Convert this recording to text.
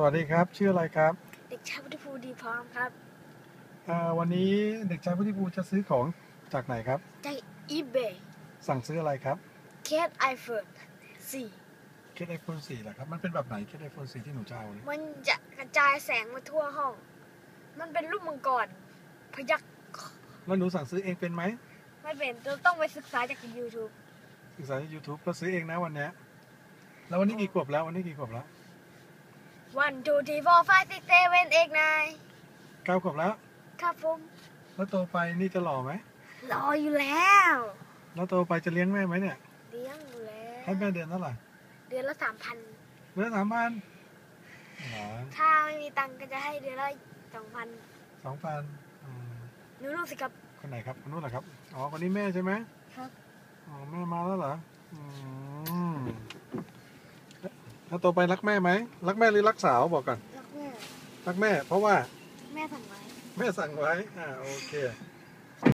สวัสดีครับ ชื่ออะไรครับ เด็กชายพุทธิภูดีพร้อมครับอ่าวันนี้เด็กชายพุทธิภูมิจะซื้อของจากไหนครับ จาก eBay สั่งซื้ออะไรครับเคส iPhone 4เคสไอโฟน4เหรอครับมันเป็นแบบไหนเคสไอโฟน4ที่หนูจะเอาเนี่ยมันจะกระจายแสงมาทั่วห้อง มันเป็นรูปมังกรพยักแล้วหนูสั่งซื้อเองเป็นไหมไม่เป็นเราต้องไปศึกษาจาก YouTube ศึกษาใน YouTube ก็ซื้อเองนะวันเนี้ยแล้ววันนี้กี่ขวบแล้ววันนี้กี่ขวบแล้ว one two three four five six seven eight nine เก้าขวบแล้ว ครับผมแล้วโตไปนี่จะหล่อไหมรออยู่แล้ว แล้วโตไปจะเลี้ยงแม่ไหมเนี่ย เลี้ยงอยู่แล้วให้แม่เดือนเท่าไหร่เดือนละสามพันเดือนสามพันหรอถ้าไม่มีตังค์ก็จะให้เดือนละสองพันสองพันหนูรู้สิครับคนไหนครับคนนู้นเหรอครับ อ๋อคนนี้แม่ใช่ไหมครับ อ๋อแม่มาแล้วเหรอ อืม ถ้าโตไปรักแม่ไหมรักแม่หรือรักสาวบอกก่อนรักแม่รักแม่ เพราะว่าแม่สั่งไว้ แม่สั่งไว้อ่าโอเคแ